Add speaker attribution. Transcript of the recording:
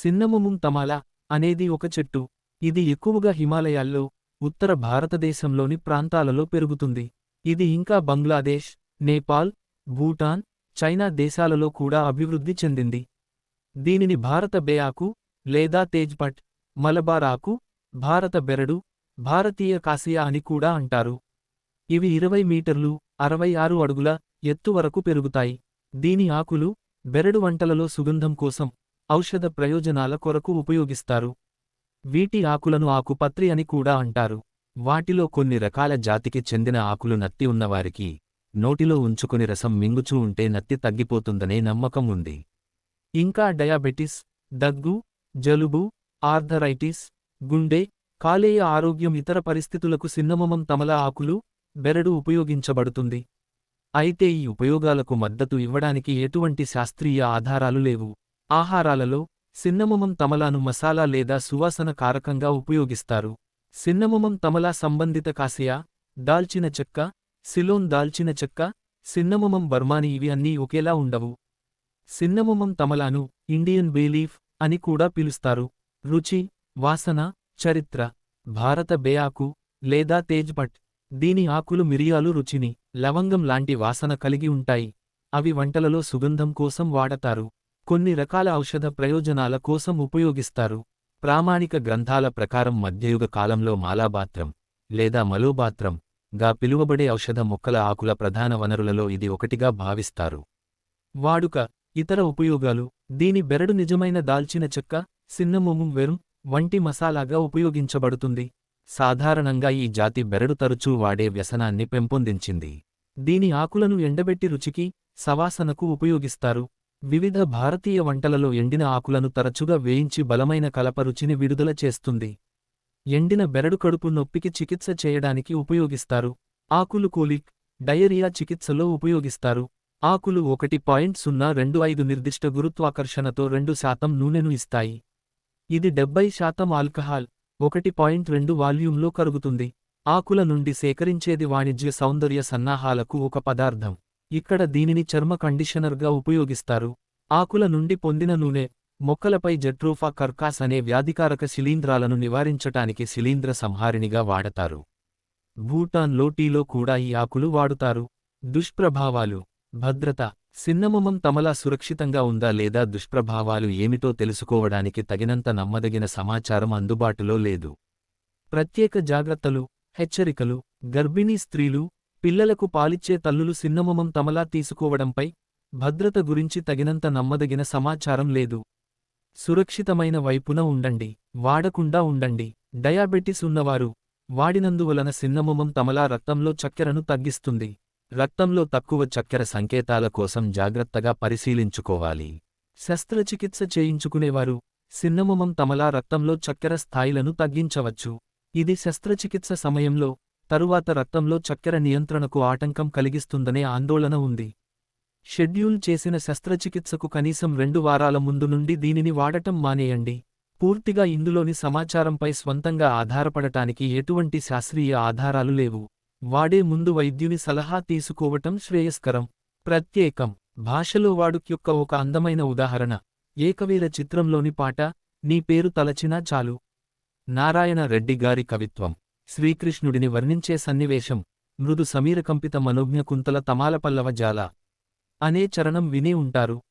Speaker 1: సిన్నమొముం తమాలా అనేది ఒక చెట్టు. ఇది ఎక్కువగా హిమాలయాల్లో ఉత్తర భారతదేశంలోని ప్రాంతాలలో పెరుగుతుంది. ఇది ఇంకా బంగ్లాదేశ్ నేపాల్ భూటాన్ చైనా దేశాలలో కూడా అభివృద్ధి చెందింది. దీనిని భారత బేయాకు లేదా తేజ్పట్ మలబార్ ఆకు భారత బెరడు భారతీయ కాసియా అని కూడా అంటారు. ఇవి ఇరవై మీటర్లు అరవై ఆరు అడుగుల ఎత్తు వరకు పెరుగుతాయి. దీని ఆకులు బెరడు వంటలలో సుగంధం కోసం ఔషధ ప్రయోజనాల కొరకు ఉపయోగిస్తారు. వీటి ఆకులను ఆకుపత్రి అని కూడా అంటారు. వాటిలో కొన్ని రకాల జాతికి చెందిన ఆకులు నత్తి ఉన్నవారికి నోటిలో ఉంచుకుని రసం మింగుచూ ఉంటే నత్తి తగ్గిపోతుందనే నమ్మకం ఉంది. ఇంకా డయాబెటిస్ దగ్గు జలుబు ఆర్థరైటిస్ గుండె కాలేయ ఆరోగ్యం ఇతర పరిస్థితులకు సిన్నమమం తమల ఆకులు బెరడు ఉపయోగించబడుతుంది. అయితే ఈ ఉపయోగాలకు మద్దతు ఇవ్వడానికి ఎటువంటి శాస్త్రీయ ఆధారాలు లేవు. ఆహారాలలో సిన్నమమం తమలాను మసాలా లేదా సువాసన కారకంగా ఉపయోగిస్తారు. సిన్నమమం తమలా సంబంధిత కాసియా దాల్చిన చెక్క సిలోన్ దాల్చిన చెక్క సిన్నమమం బర్మాని ఇవి అన్నీ ఒకేలా ఉండవు. సిన్నమమం తమలాను ఇండియన్ బేలీఫ్ అని కూడా పిలుస్తారు. రుచి వాసన చరిత్ర భారత బేఆకు లేదా తేజ్పట్ దీని ఆకులు మిరియాలు రుచిని లవంగం లాంటి వాసన కలిగి ఉంటాయి. అవి వంటలలో సుగంధం కోసం వాడతారు. కొన్ని రకాల ఔషధ ప్రయోజనాల కోసం ఉపయోగిస్తారు. ప్రామాణిక గ్రంథాల ప్రకారం మధ్యయుగ కాలంలో మాలాబాత్రం లేదా మలోబాత్రం గా పిలువబడే ఔషధ మొక్కల ఆకుల ప్రధాన వనరులలో ఇది ఒకటిగా భావిస్తారు. వాడుక ఇతర ఉపయోగాలు దీని బెరడు నిజమైన దాల్చిన చెక్క సిన్నమోము వెరుం వంటి మసాలాగా ఉపయోగించబడుతుంది. సాధారణంగా ఈ జాతి బెరడు తరచూ వాడే వ్యసనాన్ని పెంపొందించింది. దీని ఆకులను ఎండబెట్టి రుచికి సవాసనకు ఉపయోగిస్తారు. వివిధ భారతీయ వంటలలో ఎండిన ఆకులను తరచుగా వేయించి బలమైన కలప రుచిని విడుదల చేస్తుంది. ఎండిన బెరడు కడుపు నొప్పికి చికిత్స చేయడానికి ఉపయోగిస్తారు. ఆకులు కూలిక్ డయేరియా చికిత్సలో ఉపయోగిస్తారు. ఆకులు ఒకటి పాయింట్ సున్నా రెండు ఐదు నిర్దిష్ట గురుత్వాకర్షణతో రెండు శాతం నూనెను ఇస్తాయి. ఇది డెబ్బై శాతం ఆల్కహాల్ ఒకటి పాయింట్ రెండు వాల్యూమ్లో కరుగుతుంది. ఆకుల నుండి సేకరించేది వాణిజ్య సౌందర్య సన్నాహాలకు ఒక పదార్థం. ఇక్కడ దీనిని చర్మ కండిషనర్గా ఉపయోగిస్తారు. ఆకుల నుండి పొందిన నూనె మొక్కలపై జట్రోఫా కర్కాస్ అనే వ్యాధికారక శిలీంధ్రాలను నివారించటానికి శిలీంద్ర సంహారిణిగా వాడతారు. భూటాన్లో టీలో కూడా ఈ ఆకులు వాడుతారు. దుష్ప్రభావాలు భద్రత సిన్నమమం తమలా సురక్షితంగా ఉందా లేదా దుష్ప్రభావాలు ఏమిటో తెలుసుకోవడానికి తగినంత నమ్మదగిన సమాచారం అందుబాటులో లేదు. ప్రత్యేక జాగ్రత్తలు హెచ్చరికలు గర్భిణీ స్త్రీలు పిల్లలకు పాలిచ్చే తల్లులు సిన్నమమం తమలా తీసుకోవడంపై భద్రత గురించి తగినంత నమ్మదగిన సమాచారం లేదు. సురక్షితమైన వైపున ఉండండి వాడకుండా ఉండండి. డయాబెటిస్ ఉన్నవారు వాడినందువలన సిన్నమమం తమలా రక్తంలో చక్కెరను తగ్గిస్తుంది. రక్తంలో తక్కువ చక్కెర సంకేతాల కోసం జాగ్రత్తగా పరిశీలించుకోవాలి. శస్త్రచికిత్స చేయించుకునేవారు సిన్నమమం తమలా రక్తంలో చక్కెర స్థాయిలను తగ్గించవచ్చు. ఇది శస్త్రచికిత్స సమయంలో తరువాత రక్తంలో చక్కెర నియంత్రణకు ఆటంకం కలిగిస్తుందనే ఆందోళన ఉంది. షెడ్యూల్ చేసిన శస్త్రచికిత్సకు కనీసం రెండు వారాల ముందు నుండి దీనిని వాడటం మానేయండి. పూర్తిగా ఇందులోని సమాచారంపై స్వంతంగా ఆధారపడటానికి ఎటువంటి శాస్త్రీయ ఆధారాలు లేవు. వాడే ముందు వైద్యుని సలహా తీసుకోవటం శ్రేయస్కరం. ప్రత్యేకం. భాషలో వాడుక్ యొక్క ఒక అందమైన ఉదాహరణ. ఏకవీర చిత్రంలోని పాట నీ పేరు తలచినా చాలు. నారాయణ రెడ్డి గారి కవిత్వం. శ్రీకృష్ణుడిని వర్ణించే సన్నివేశం. మృదు సమీరకంపిత మనోజ్ఞ కుంతల తమాలపల్లవ జాల. అనే చరణం విని ఉంటారు.